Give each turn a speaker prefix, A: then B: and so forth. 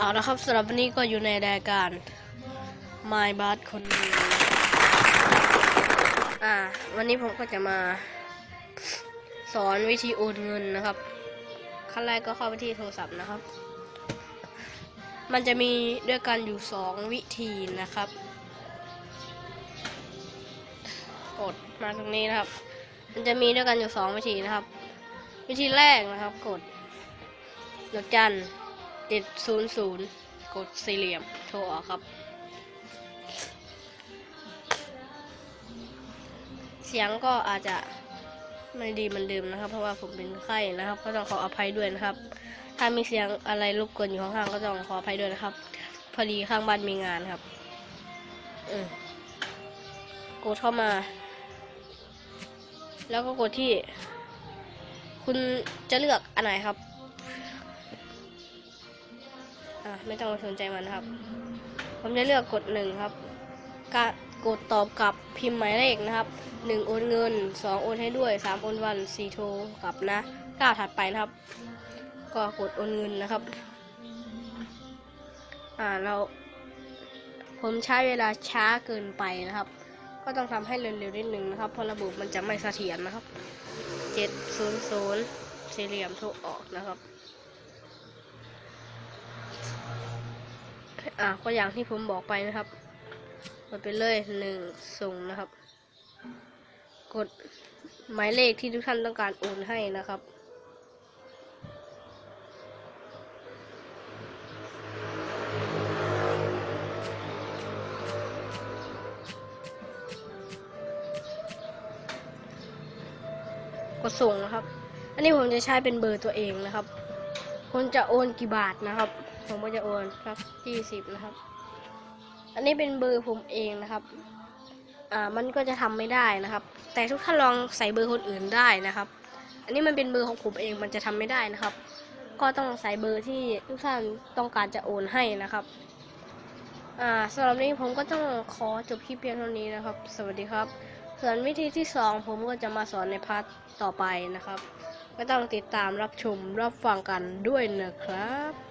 A: แล้วครับสำหรับวันนี้ก็อยู่ในรายการ My b u s คนเดีอ่า วันนี้ผมก็จะมา สอนวิธีโอนเงินนะครับ ขั้นแรกก็เข้าไปที่โทรศัพท์นะครับ มันจะมีด้วยกันอยู่สองวิธีนะครับ กดมาตรงนี้นะครับ มันจะมีด้วยกันอยู่สองวิธีนะครับ วิธีแรกนะครับ กดดอกจัน เจ็ดศูนย์ศูนย์กดสี่เหลี่ยมโทรออกครับ เสียงก็อาจจะไม่ดีเหมือนเดิมนะครับ เพราะว่าผมเป็นไข้นะครับ ก็ต้องขออภัยด้วยนะครับ ถ้ามีเสียงอะไรรบกวนอยู่ข้างๆก็ต้องขออภัยด้วยนะครับ พอดีข้างบ้านมีงานครับกดเข้ามา แล้วก็กดที่ คุณจะเลือกอันไหนครับ อะไม่ต้องสนใจมันนะครับ ผมจะเลือกกดหนึ่งครับการกดตอบกลับพิมพ์หมายเลขนะครับหนึ่งโอนเงินสองโอนให้ด้วยสามโอนวันสี่โทรกลับนะก้าวถัดไปนะครับ ก็กดโอนเงินนะครับ อ่าเราผมใช้เวลาช้าเกินไปนะครับ ก็ต้องทำให้เร็วๆนิดนึงนะครับเพราะระบบมันจะไม่เสถียรนะครับเจ็ดศูนย์ศูนย์สี่เหลี่ยมโทรออกนะครับ อ่าก็อย่างที่ผมบอกไปนะครับกดไปเลยหนึ่งส่งนะครับ กดหมายเลขที่ทุกท่านต้องการโอนให้นะครับกดส่งนะครับ อันนี้ผมจะใช้เป็นเบอร์ตัวเองนะครับ คุณจะโอนกี่บาทนะครับ ผมก็จะโอนสักยี่สิบนะครับ อันนี้เป็นเบอร์ผมเองนะครับ อ่ามันก็จะทำไม่ได้นะครับ แต่ทุกท่านลองใส่เบอร์คนอื่นได้นะครับ อันนี้มันเป็นเบอร์ของผมเองมันจะทำไม่ได้นะครับ ก็ต้องใส่เบอร์ที่ทุกท่านต้องการจะโอนให้นะครับ อ่าสำหรับนี้ผมก็ต้องขอจบคลิปเพียงเท่านี้นะครับ สวัสดีครับ ส่วนวิธีที่สองผมก็จะมาสอนในพาร์ทต่อไปนะครับ ก็ต้องติดตามรับชมรับฟังกันด้วยนะครับ